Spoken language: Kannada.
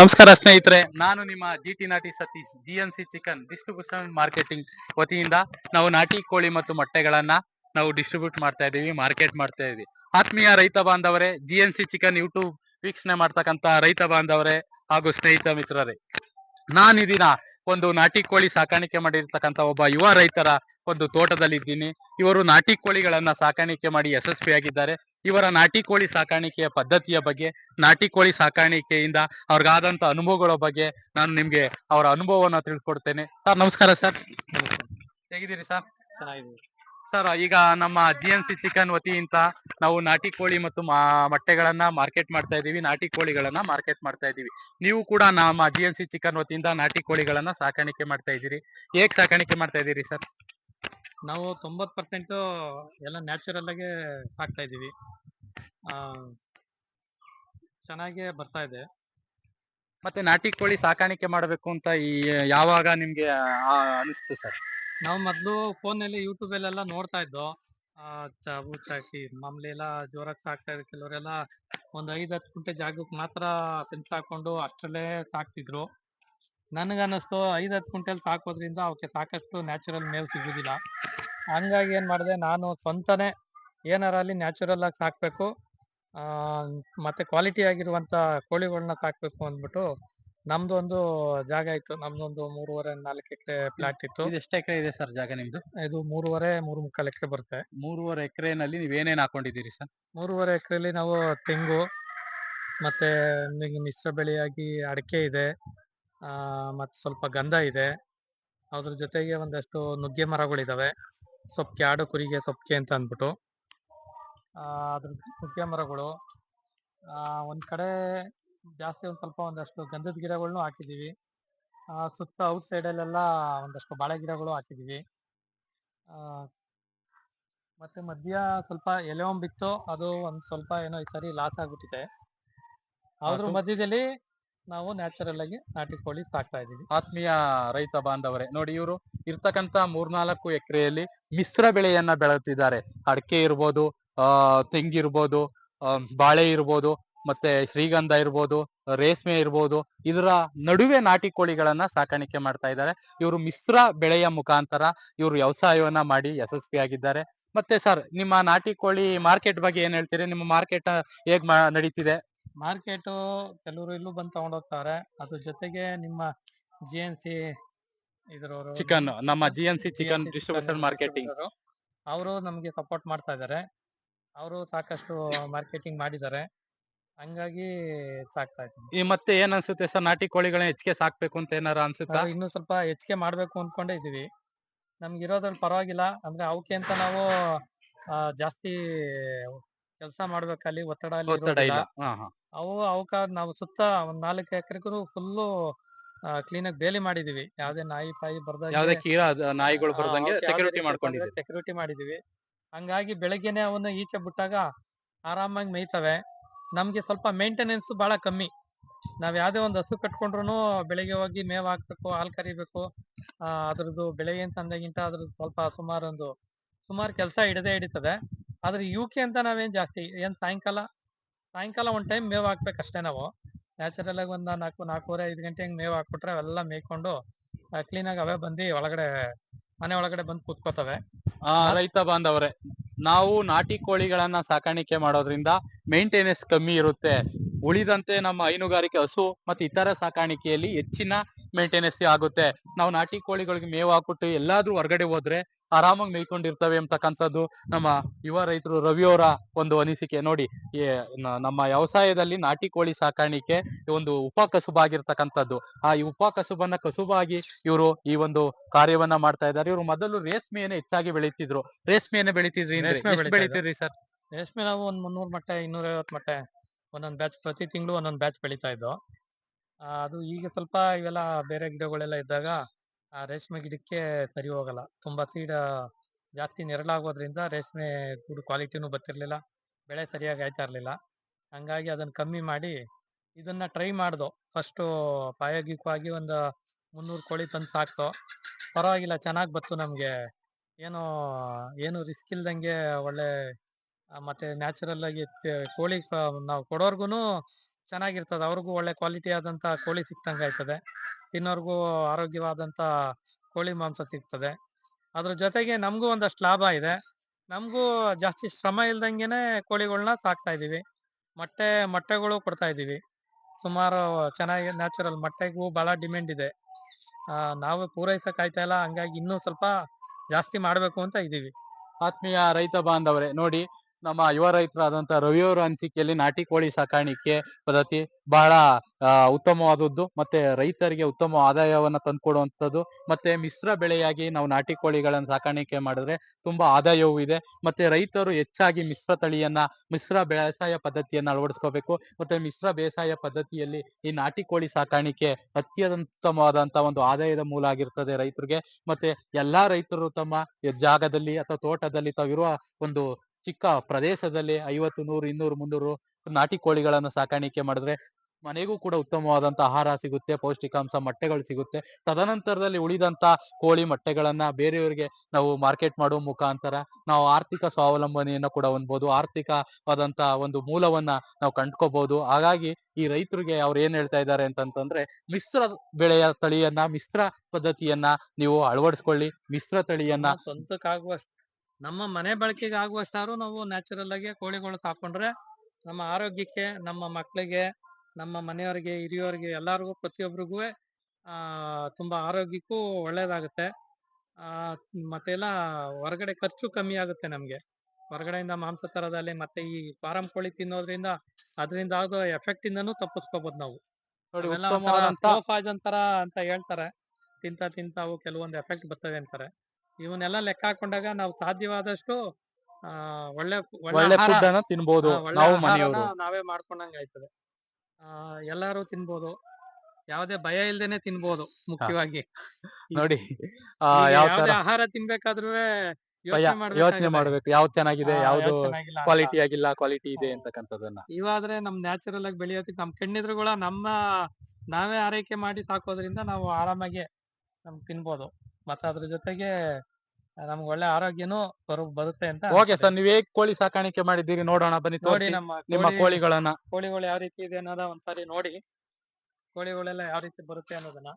ನಮಸ್ಕಾರ ಸ್ನೇಹಿತರೆ, ನಾನು ನಿಮ್ಮ ಜಿ ಟಿ ನಾಟಿ Satish G N C chicken distribution marketing ವತಿಯಿಂದ ನಾವು ನಾಟಿ ಕೋಳಿ ಮತ್ತು ಮೊಟ್ಟೆಗಳನ್ನ ನಾವು ಡಿಸ್ಟ್ರಿಬ್ಯೂಟ್ ಮಾಡ್ತಾ ಇದ್ದೀವಿ ಮಾರ್ಕೆಟ್ ಮಾಡ್ತಾ ಇದೀವಿ ಆತ್ಮೀಯ ರೈತ ಬಾಂಧವರೇ G N C chicken YouTube ವೀಕ್ಷಣೆ ಮಾಡ್ತಕ್ಕಂತ ರೈತ ಬಾಂಧವರೇ ಹಾಗೂ ಸ್ನೇಹಿತ ಮಿತ್ರರೇ, ನಾನಿದಿನ ಒಂದು ನಾಟಿ ಕೋಳಿ ಸಾಕಾಣಿಕೆ ಮಾಡಿರ್ತಕ್ಕಂತ ಒಬ್ಬ ಯುವ ರೈತರ ಒಂದು ತೋಟದಲ್ಲಿದ್ದೀನಿ. ಇವರು ನಾಟಿ ಕೋಳಿಗಳನ್ನ ಸಾಕಾಣಿಕೆ ಮಾಡಿ ಯಶಸ್ವಿಯಾಗಿದ್ದಾರೆ. ಇವರ ನಾಟಿ ಕೋಳಿ ಸಾಕಾಣಿಕೆಯ ಪದ್ಧತಿಯ ಬಗ್ಗೆ ನಾಟಿ ಕೋಳಿ ಸಾಕಾಣಿಕೆಯಿಂದ ಅವ್ರಿಗಾದಂತ ಅನುಭವಗಳ ಬಗ್ಗೆ ನಾನು ನಿಮ್ಗೆ ಅವರ ಅನುಭವವನ್ನ ತಿಳ್ಕೊಡ್ತೇನೆ. ಸರ್ ನಮಸ್ಕಾರ ಸರ್. ಹೇಗಿದ್ದೀರಿ ಸರ್? ಚೆನ್ನಾಗಿದೆ ಸರ್ ಈಗ ನಮ್ಮ ಜಿ ಎನ್ ಸಿ ಚಿಕನ್ ವತಿಯಿಂದ ನಾವು ನಾಟಿ ಕೋಳಿ ಮತ್ತು ಮೊಟ್ಟೆಗಳನ್ನ ಮಾರ್ಕೆಟ್ ಮಾಡ್ತಾ ಇದೀವಿ ನಾಟಿ ಕೋಳಿಗಳನ್ನ ಮಾರ್ಕೆಟ್ ಮಾಡ್ತಾ ಇದ್ದೀವಿ. ನೀವು ಕೂಡ ನಮ್ಮ ಜಿ ಎನ್ ಸಿ ಚಿಕನ್ ವತಿಯಿಂದ ನಾಟಿ ಕೋಳಿಗಳನ್ನ ಸಾಕಾಣಿಕೆ ಮಾಡ್ತಾ ಇದ್ದೀರಿ. ಹೇಗ್ ಸಾಕಾಣಿಕೆ ಮಾಡ್ತಾ ಇದ್ದೀರಿ ಸರ್? ನಾವು ತೊಂಬತ್ ಪರ್ಸೆಂಟ್ ಎಲ್ಲ ನ್ಯಾಚುರಲ್ ಆಗಿ ಹಾಕ್ತಾ ಇದೀವಿ ಚೆನ್ನಾಗೇ ಬರ್ತಾ ಇದೆ. ಮತ್ತೆ ನಾಟಿ ಕೋಳಿ ಸಾಕಾಣಿಕೆ ಮಾಡಬೇಕು ಅಂತ ಈ ಯಾವಾಗ ನಿಮ್ಗೆ ಆ, ಅನಿಸ್ತು ಸರ್? ನಾವು ಮೊದ್ಲು ಫೋನಲ್ಲಿ ಯೂಟ್ಯೂಬ್ ಅಲ್ಲೆಲ್ಲ ನೋಡ್ತಾ ಇದ್ದೋ ಆ, ಚ- ಚಾಕಿ ಮಾಮೂಲಿ ಎಲ್ಲ ಜೋರಾಗಿ ಸಾಕ್ತಾ ಇದ್ರು ಕೆಲವರೆಲ್ಲ ಒಂದು ಐದು ಹತ್ತು ಗುಂಟೆ ಜಾಗಕ್ಕೆ ಮಾತ್ರ ಫೆನ್ಸ್ ಹಾಕೊಂಡು ಅಷ್ಟರಲ್ಲೇ ಸಾಕ್ತಿದ್ರು. ನನಗನ್ನಿಸ್ತು ಐದು ಹತ್ತು ಗುಂಟೆಲಿ ಸಾಕೋದ್ರಿಂದ ಅವಕ್ಕೆ ಸಾಕಷ್ಟು ನ್ಯಾಚುರಲ್ ಮೇವು ಸಿಗೋದಿಲ್ಲ. ಹಂಗಾಗಿ ಏನು ಮಾಡಿದೆ ನಾನು ಸ್ವಂತನೇ ಏನಾರಲ್ಲಿ ನ್ಯಾಚುರಲ್ ಆಗಿ ಸಾಕ್ಬೇಕು. ಮತ್ತೆ ಕ್ವಾಲಿಟಿ ಆಗಿರುವಂತ ಕೋಳಿಗಳನ್ನ ಸಾಕ್ಬೇಕು ಅಂದ್ಬಿಟ್ಟು ನಮ್ದು ಒಂದು ಜಾಗ ಇತ್ತು. ನಮ್ದೊಂದು ಮೂರುವರೆ ನಾಲ್ಕು ಎಕರೆ ಪ್ಲಾಟ್ ಇತ್ತು. ಇದು ಎಷ್ಟು ಎಕರೆ ಇದೆ ಸರ್ ಜಾಗ ನಿಮ್ದು? ಇದು ಮೂರುವರೆ ಮೂರು ಮುಕ್ಕಾಲು ಎಕರೆ ಬರುತ್ತೆ. ಮೂರುವರೆ ಎಕರೆನಲ್ಲಿ ನೀವು ಏನೇನು ಹಾಕೊಂಡಿದ್ದೀರಿ ಸರ್? ಮೂರುವರೆ ಎಕರೆಯಲ್ಲಿ ನಾವು ತೆಂಗು ಮತ್ತೆ ಮಿಗ್- ಮಿಶ್ರ ಬೆಳೆಯಾಗಿ ಅಡಿಕೆ ಇದೆ ಆ ಮತ್ತೆ ಸ್ವಲ್ಪ ಗಂಧ ಇದೆ. ಅದ್ರ ಜೊತೆಗೆ ಒಂದಷ್ಟು ನುಗ್ಗೆ ಮರಗಳಿದಾವೆ. ಸೊಪ್ಪಿಗೆ ಆಡು ಕುರಿಗೆ ಸೊಪ್ಪಿಗೆ ಅಂತ ಅಂದ್ಬಿಟ್ಟು. ಅದ್ರ ಕುಕ್ಕೆ ಮರಗಳು ಆ ಒಂದ್ ಕಡೆ ಜಾಸ್ತಿ ಒಂದ್ ಸ್ವಲ್ಪ ಒಂದಷ್ಟು ಗಂಧದ ಗಿಡಗಳನ್ನು ಹಾಕಿದೀವಿ. ಆ ಸುತ್ತ ಔಟ್ ಸೈಡಲ್ಲೆಲ್ಲ ಒಂದಷ್ಟು ಬಾಳೆ ಗಿಡಗಳು ಹಾಕಿದೀವಿ. ಆ ಮತ್ತೆ ಮಧ್ಯ ಸ್ವಲ್ಪ ಎಲೆ ಬಿತ್ತು ಅದು ಒಂದ್ ಸ್ವಲ್ಪ ಏನೋ ಈ ಸರಿ ಲಾಸ್ ಆಗ್ಬಿಟ್ಟಿದೆ. ಅದ್ರ ಮಧ್ಯದಲ್ಲಿ ನಾವು ನ್ಯಾಚುರಲ್ ಆಗಿ ನಾಟಿ ಕೋಳಿ ಸಾಕ್ತಾ ಇದೀವಿ ಆತ್ಮೀಯ ರೈತ ಬಾಂಧವರೇ ನೋಡಿ ಇವರು ಇರ್ತಕ್ಕಂತ ಮೂರ್ನಾಲ್ಕು ಎಕರೆಯಲ್ಲಿ ಮಿಶ್ರ ಬೆಳೆಯನ್ನ ಬೆಳೆಯುತ್ತಿದ್ದಾರೆ. ಅಡಿಕೆ ಇರ್ಬೋದು ಆ ತೆಂಗಿರ್ಬೋದು ಆ, ಬಾಳೆ ಇರ್ಬೋದು ಮತ್ತೆ ಶ್ರೀಗಂಧ ಇರ್ಬೋದು ರೇಷ್ಮೆ ಇರ್ಬೋದು ಇದರ ನಡುವೆ ನಾಟಿ ಕೋಳಿಗಳನ್ನ ಸಾಕಾಣಿಕೆ ಮಾಡ್ತಾ ಇದ್ದಾರೆ. ಇವರು ಮಿಶ್ರ ಬೆಳೆಯ ಮುಖಾಂತರ ಇವರು ವ್ಯವಸಾಯವನ್ನ ಮಾಡಿ ಯಶಸ್ವಿಯಾಗಿದ್ದಾರೆ ಮತ್ತೆ ಸರ್ ನಿಮ್ಮ ನಾಟಿ ಕೋಳಿ ಮಾರ್ಕೆಟ್ ಬಗ್ಗೆ ಏನ್ ಹೇಳ್ತೀರಿ? ನಿಮ್ಮ ಮಾರ್ಕೆಟ್ ಹೇಗ್ ನಡೀತಿದೆ? ಮಾರ್ಕೆಟ್ ಕೆಲವರು ಇಲ್ಲೂ ಬಂದು ತಗೊಂಡೋಗ್ತಾರೆ. ಅದ್ರ ಜೊತೆಗೆ ನಿಮ್ಮ ಜಿ ಎನ್ ಸಿ ಚಿಕನ್ ನಮ್ಮ G N C chicken distribution marketing ಅವರು ನಮಗೆ ಸಪೋರ್ಟ್ ಮಾಡ್ತಾ ಇದ್ದಾರೆ. ಅವರು ಸಾಕಷ್ಟು ಮಾರ್ಕೆಟಿಂಗ್ ಮಾಡಿದ್ದಾರೆ. ಹಂಗಾಗಿ ಸಾಕ್ತಾ ಇದ್ದೀನಿ. ಈ ಮತ್ತೆ ಏನ್ ಅನ್ಸುತ್ತೆ ಸರ್? ನಾಟಿ ಕೋಳಿಗಳನ್ನ ಹೆಚ್ಚಿಗೆ ಸಾಕ್ಬೇಕು ಅಂತ ಏನಾರ ಅನ್ಸುತ್ತಾ? ನಾವು ಇನ್ನೂ ಸ್ವಲ್ಪ ಹೆಚ್ಚಿಗೆ ಮಾಡ್ಬೇಕು ಅನ್ಕೊಂಡೇ ಇದೀವಿ ನಮ್ಗೆ ಇರೋದ್ರಲ್ಲಿ ಪರವಾಗಿಲ್ಲ. ಅಂದ್ರೆ ಅವಕ್ಕೆ ಅಂತ ನಾವು ಆ, ಜಾಸ್ತಿ ಕೆಲಸ ಮಾಡ್ಬೇಕಲ್ಲಿ ಒತ್ತಡ ಅಲ್ಲಿ ಒತ್ತಡ ಇರೋದಿಲ್ಲ. ಇಲ್ಲ. ಹಾ ಹಾ. ಅವು ಅವಕ್ಕ ನಾವು ಸುತ್ತ ಒಂದ್ ನಾಲ್ಕು ಎಕರೆಗೂ ಫುಲ್ಲು ಕ್ಲೀನ್ ಆಗಿ ಬೇಲಿ ಮಾಡಿದೀವಿ ಯಾವ್ದೇ ನಾಯಿ ಪಾಯಿ ಬರ್ದಾಗ ಯಾವ್ದೇ ಕೀರ ಅದ್- ನಾಯಿಗಳು ಬರ್ದಂಗೆ ಸೆಕ್ಯೂರಿಟಿ ಮಾಡ್ಕೊಂಡಿದ್ದೀವಿ. ಸೆಕ್ಯೂರಿಟಿ ಮಾಡಿದೀವಿ ಹಂಗಾಗಿ ಬೆಳಗ್ಗೆನೆ ಅವನ್ನ ಈಚೆ ಬಿಟ್ಟಾಗ ಆರಾಮಾಗಿ ಮೇಯ್ತವೆ. ನಮ್ಗೆ ಸ್ವಲ್ಪ ಮೇಂಟೆನೆನ್ಸ್ ಬಹಳ ಕಮ್ಮಿ. ನಾವ್ ಯಾವ್ದೇ ಒಂದು ಹಸು ಕಟ್ಕೊಂಡ್ರು ಬೆಳಿಗ್ಗೆ ಹೋಗಿ ಮೇವ್ ಹಾಕ್ಬೇಕು, ಹಾಲ್ ಕರಿಬೇಕು. ಆ, ಅದ್ರದ್ದು ಬೆಳಗ್ಗೆ ಅಂತ ಅಂದಾಗಿಂತ ಅದ್ರದ್ದು ಸ್ವಲ್ಪ ಸುಮಾರು ಒಂದು, ಸುಮಾರು ಕೆಲಸ ಹಿಡದೆ ಹಿಡಿತದೆ. ಆದ್ರೆ ಯುಕೆ ಅಂತ ನಾವೇನ್ ಜಾಸ್ತಿ, ಏನ್ ಸಾಯಂಕಾಲ? ಸಾಯಂಕಾಲ ಒಂದ್ ಟೈಮ್ ಮೇವ್ ಹಾಕ್ಬೇಕಷ್ಟೇ ನಾವು. ನ್ಯಾಚುರಲ್ ಆಗಿ ಒಂದ್ ನಾಲ್ಕು, ನಾಲ್ಕೂವರೆ, ಐದು ಗಂಟೆ ಹಂಗ್ ಮೇವ್ ಹಾಕ್ಬಿಟ್ರೆ ಅವೆಲ್ಲ ಮೇಯ್ಕೊಂಡು ಕ್ಲೀನ್ ಆಗಿ ಅವೇ ಬಂದು ಒಳಗಡೆ, ಮನೆ ಒಳಗಡೆ ಬಂದು ಕೂತ್ಕೋತವೆ. ಆ, ರೈತ ಬಾಂಧವರೇ ನಾವು ನಾಟಿ ಕೋಳಿಗಳನ್ನ ಸಾಕಾಣಿಕೆ ಮಾಡೋದ್ರಿಂದ ಮೇಂಟೆನೆನ್ಸ್ ಕಮ್ಮಿ ಇರುತ್ತೆ. ಉಳಿದಂತೆ ನಮ್ಮ ಹೈನುಗಾರಿಕೆ ಹಸು ಮತ್ತೆ ಇತರ ಸಾಕಾಣಿಕೆಯಲ್ಲಿ ಹೆಚ್ಚಿನ ಮೇಂಟೆನೆನ್ಸ್ ಆಗುತ್ತೆ. ನಾವು ನಾಟಿ ಕೋಳಿಗಳಿಗೆ ಮೇವು ಹಾಕ್ಬಿಟ್ಟು ಎಲ್ಲಾದ್ರೂ ಹೊರಗಡೆ ಹೋದ್ರೆ ಆರಾಮಾಗಿ ಮೇಯ್ಕೊಂಡಿರ್ತವೆ ಅಂತಕ್ಕಂಥದ್ದು ನಮ್ಮ ಯುವ ರೈತರು ರವಿಯವರ ಒಂದು ಅನಿಸಿಕೆ. ನೋಡಿ ನಮ್ಮ ವ್ಯವಸಾಯದಲ್ಲಿ ನಾಟಿ ಕೋಳಿ ಸಾಕಾಣಿಕೆ ಒಂದು ಉಪ ಕಸುಬಾಗಿರ್ತಕ್ಕಂಥದ್ದು ಆ ಈ ಉಪ ಕಸುಬನ್ನ ಕಸುಬಾಗಿ ಇವರು ಈ ಒಂದು ಕಾರ್ಯವನ್ನ ಮಾಡ್ತಾ ಇದ್ದಾರೆ. ಇವರು ಮೊದಲು ರೇಷ್ಮೆಯನ್ನು ಹೆಚ್ಚಾಗಿ ಬೆಳೀತಿದ್ರು. ರೇಷ್ಮೆಯನ್ನ ಬೆಳಿತಿದ್ರಿ ಬೆಳಿತಿದ್ರಿ ಸರ್? ರೇಷ್ಮೆ ನಾವು ಒಂದ್ ಮುನ್ನೂರ್ ಮಟ್ಟ ಇನ್ನೂರೈವತ್ ಮಟ್ಟೆ ಒಂದೊಂದ್ ಬ್ಯಾಚ್ ಪ್ರತಿ ತಿಂಗಳು ಒಂದೊಂದ್ ಬ್ಯಾಚ್ ಬೆಳಿತಾ ಇದ್ದೋ. ಆ, ಅದು ಈಗ ಸ್ವಲ್ಪ ಇವೆಲ್ಲ ಬೇರೆ ಗಿಡಗಳೆಲ್ಲ ಇದ್ದಾಗ ಆ ರೇಷ್ಮೆ ಗಿಡಕ್ಕೆ ಸರಿ ಹೋಗಲ್ಲ. ತುಂಬಾ ಸೀಡ ಜಾಸ್ತಿ ನೆರಳಾಗೋದ್ರಿಂದ ರೇಷ್ಮೆ ಗುಡ್ ಕ್ವಾಲಿಟಿನೂ ಬರ್ತಿರ್ಲಿಲ್ಲ, ಬೆಳೆ ಸರಿಯಾಗಿ ಆಯ್ತಾ ಇರಲಿಲ್ಲ. ಹಂಗಾಗಿ ಅದನ್ನ ಕಮ್ಮಿ ಮಾಡಿ ಇದನ್ನ ಟ್ರೈ ಮಾಡ್ದು. ಫಸ್ಟ್ ಪ್ರಾಯೋಗಿಕವಾಗಿ ಒಂದು ಮುನ್ನೂರು ಕೋಳಿ ತಂದು ಸಾಕ್ತು. ಪರವಾಗಿಲ್ಲ, ಚೆನ್ನಾಗಿ ಬತ್ತು ನಮಗೆ. ಏನು ಏನು ರಿಸ್ಕ್ ಇಲ್ದಂಗೆ ಒಳ್ಳೆ ಮತ್ತೆ ನ್ಯಾಚುರಲ್ ಆಗಿ ಕೋಳಿ ನಾವು ಕೊಡೋರ್ಗುನು ಚೆನ್ನಾಗಿರ್ತದೆ. ಅವ್ರಿಗೂ ಒಳ್ಳೆ ಕ್ವಾಲಿಟಿ ಆದಂತ ಕೋಳಿ ಸಿಕ್ತಂಗೆ ಆಯ್ತದೆ ತಿನ್ನೋರ್ಗೂ ಆರೋಗ್ಯವಾದಂತ ಕೋಳಿ ಮಾಂಸ ಸಿಗ್ತದೆ. ಅದ್ರ ಜೊತೆಗೆ ನಮಗೂ ಒಂದಷ್ಟು ಲಾಭ ಇದೆ. ನಮಗೂ ಜಾಸ್ತಿ ಶ್ರಮ ಇಲ್ದಂಗೆನೆ ಕೋಳಿಗಳನ್ನ ಸಾಕ್ತಾ ಇದೀವಿ ಮೊಟ್ಟೆ, ಮೊಟ್ಟೆಗಳು ಕೊಡ್ತಾ ಇದೀವಿ ಸುಮಾರು ಚೆನ್ನಾಗಿ ನ್ಯಾಚುರಲ್ ಮೊಟ್ಟೆಗೂ ಬಹಳ ಡಿಮ್ಯಾಂಡ್ ಇದೆ. ನಾವು ಪೂರೈಸಕ್ ಆಯ್ತಾ ಇಲ್ಲ. ಹಂಗಾಗಿ ಇನ್ನೂ ಸ್ವಲ್ಪ ಜಾಸ್ತಿ ಮಾಡಬೇಕು ಅಂತ ಇದೀವಿ ಆತ್ಮೀಯ ರೈತ ಬಾಂಧವರೇ, ನೋಡಿ ನಮ್ಮ ಯುವ ರೈತರಾದಂತ ರವಿಯವರ ಅನಿಸಿಕೆಯಲ್ಲಿ ನಾಟಿ ಕೋಳಿ ಸಾಕಾಣಿಕೆ ಪದ್ಧತಿ ಬಹಳ ಉತ್ತಮವಾದದ್ದು ಮತ್ತೆ ರೈತರಿಗೆ ಉತ್ತಮ ಆದಾಯವನ್ನ ತಂದ್ಕೊಡುವಂಥದ್ದು ಮತ್ತೆ ಮಿಶ್ರ ಬೆಳೆಯಾಗಿ ನಾವು ನಾಟಿ ಕೋಳಿಗಳನ್ನು ಸಾಕಾಣಿಕೆ ಮಾಡಿದ್ರೆ ತುಂಬಾ ಆದಾಯವೂ ಇದೆ ಮತ್ತೆ ರೈತರು ಹೆಚ್ಚಾಗಿ ಮಿಶ್ರ ತಳಿಯನ್ನ, ಮಿಶ್ರ ಬೇಸಾಯ ಪದ್ಧತಿಯನ್ನ ಅಳವಡಿಸ್ಕೋಬೇಕು ಮತ್ತೆ ಮಿಶ್ರ ಬೇಸಾಯ ಪದ್ಧತಿಯಲ್ಲಿ ಈ ನಾಟಿ ಕೋಳಿ ಸಾಕಾಣಿಕೆ ಅತ್ಯಂತವಾದಂತ ಒಂದು ಆದಾಯದ ಮೂಲ ಆಗಿರ್ತದೆ ರೈತರಿಗೆ ಮತ್ತೆ ಎಲ್ಲಾ ರೈತರು ತಮ್ಮ ಜಾಗದಲ್ಲಿ ಅಥವಾ ತೋಟದಲ್ಲಿ ತಾವಿರುವ ಒಂದು ಚಿಕ್ಕ ಪ್ರದೇಶದಲ್ಲಿ ಐವತ್ತು, ನೂರು, ಇನ್ನೂರು, ಮುನ್ನೂರು ನಾಟಿ ಕೋಳಿಗಳನ್ನು ಸಾಕಾಣಿಕೆ ಮಾಡಿದ್ರೆ ಮನೆಗೂ ಕೂಡ ಉತ್ತಮವಾದಂತ ಆಹಾರ ಸಿಗುತ್ತೆ, ಪೌಷ್ಟಿಕಾಂಶ ಮೊಟ್ಟೆಗಳು ಸಿಗುತ್ತೆ. ತದನಂತರದಲ್ಲಿ ಉಳಿದಂತ ಕೋಳಿ ಮೊಟ್ಟೆಗಳನ್ನ ಬೇರೆಯವರಿಗೆ ನಾವು ಮಾರ್ಕೆಟ್ ಮಾಡುವ ಮುಖಾಂತರ ನಾವು ಆರ್ಥಿಕ ಸ್ವಾವಲಂಬನೆಯನ್ನ ಕೂಡ ಹೊಂದ್ಬೋದು. ಆರ್ಥಿಕವಾದಂತ ಒಂದು ಮೂಲವನ್ನ ನಾವು ಕಂಡ್ಕೋಬಹುದು ಹಾಗಾಗಿ ಈ ರೈತರಿಗೆ ಅವ್ರು ಏನ್ ಹೇಳ್ತಾ ಇದ್ದಾರೆ ಅಂತಂತಂದ್ರೆ, ಮಿಶ್ರ ಬೆಳೆಯ ತಳಿಯನ್ನ, ಮಿಶ್ರ ಪದ್ಧತಿಯನ್ನ ನೀವು ಅಳವಡಿಸ್ಕೊಳ್ಳಿ. ಮಿಶ್ರ ತಳಿಯನ್ನ ಸ್ವಂತಕ್ಕಾಗುವ ನಮ್ಮ ಮನೆ ಬಳಕೆಗೆ ಆಗುವಷ್ಟಾರು ನಾವು ನ್ಯಾಚುರಲ್ ಆಗಿ ಕೋಳಿಗಳು ಸಾಕೊಂಡ್ರೆ ನಮ್ಮ ಆರೋಗ್ಯಕ್ಕೆ ನಮ್ಮ ಮಕ್ಕಳಿಗೆ ನಮ್ಮ ಮನೆಯವರಿಗೆ ಹಿರಿಯವರಿಗೆ ಎಲ್ಲರಿಗೂ ಪ್ರತಿಯೊಬ್ಬರಿಗೂ ಆ ತುಂಬಾ ಆರೋಗ್ಯಕ್ಕೂ ಒಳ್ಳೇದಾಗುತ್ತೆ. ಆ ಮತ್ತೆಲ್ಲ ಹೊರಗಡೆ ಖರ್ಚು ಕಮ್ಮಿ ಆಗುತ್ತೆ ನಮ್ಗೆ. ಹೊರಗಡೆಯಿಂದ ಮಾಂಸ ತರದಲ್ಲಿ ಮತ್ತೆ ಈ ಫಾರಂ ಕೋಳಿ ತಿನ್ನೋದ್ರಿಂದ ಅದರಿಂದ ಆಗೋ ಎಫೆಕ್ಟ್ ಇಂದನು ತಪ್ಪಿಸ್ಕೋಬಹುದು ನಾವು. ಅಂತ ಹೇಳ್ತಾರೆ. ತಿಂತ ತಿಂತ ಅವು ಕೆಲವೊಂದು ಎಫೆಕ್ಟ್ ಬರ್ತವೆ ಅಂತಾರೆ. ಇವನ್ನೆಲ್ಲ ಲೆಕ್ಕ ಹಾಕೊಂಡಾಗ ನಾವು ಸಾಧ್ಯವಾದಷ್ಟು ಆ ಒಳ್ಳೆ ಒಳ್ಳೆ ಫುಡ್ ಅನ್ನ ತಿನ್ಬೋದು ಒಳ್ಳೆ ನಾವು ಆಹಾರನ ನಾವೇ ಮಾಡ್ಕೊಂಡಂಗ ಆಯ್ತದೆ. ಆ ಎಲ್ಲಾರು ತಿನ್ಬೋದು. ಯಾವುದೇ ಭಯ ಇಲ್ದೇನೆ ತಿನ್ಬೋದು ಮುಖ್ಯವಾಗಿ. ನೋಡಿ ಆ ಈಗ ಯಾವ ಯಾವ್ದೇ ತರ ಆಹಾರ ತಿನ್ಬೇಕಾದ್ರೂ ಭಯ ಯೋಚನೆ ಮಾಡ್ಬೇಕು. ಯಾವ್ದು ಚೆನ್ನಾಗಿದೆ ಯಾವ್ದು ಕ್ವಾಲಿಟಿ ಕ್ವಾಲಿಟಿ ಆಗಿಲ್ಲ ಕ್ವಾಲಿಟಿ ಇದೆ ಅಂತಕ್ಕಂಥದ್ದನ್ನ. ಇವಾದ್ರೆ ನಮ್ ನ್ಯಾಚುರಲ್ ಆಗಿ ಬೆಳೆಯೋದಕ್ಕೆ ನಮ್ ಕೆಣ್ಣಿದ್ರುಗಳ ನಮ್ಮ ನಾವೇ ಆರೈಕೆ ಮಾಡಿ ಸಾಕೋದ್ರಿಂದ ನಾವು ಆರಾಮಾಗಿ ನಮ್ ತಿನ್ಬೋದು. ಮತ್ತೆ ಅದ್ರ ಜೊತೆಗೆ ನಮ್ಗೆ ಒಳ್ಳೆ ಆರೋಗ್ಯನೂ ಬರು ಬರುತ್ತೆ ಅಂತ ಓಕೆ ಸರ್ ನೀವ್ ಹೇಗ್ ಕೋಳಿ ಸಾಕಾಣಿಕೆ ಮಾಡಿದ್ದೀರಿ ನೋಡೋಣ ಬನ್ನಿ ನೋಡಿ ತೋರಿಸಿ ನಮ್ಮ ನಿಮ್ಮ ಕೋಳಿ- ಕೋಳಿಗಳನ್ನ. ಕೋಳಿಗಳು ಯಾವ ರೀತಿ ಇದೆ ಅನ್ನೋದ ಒಂದ್ಸಾರಿ ನೋಡಿ. ಕೋಳಿಗಳೆಲ್ಲ ಯಾವ ರೀತಿ ಬರುತ್ತೆ ಅನ್ನೋದನ್ನ.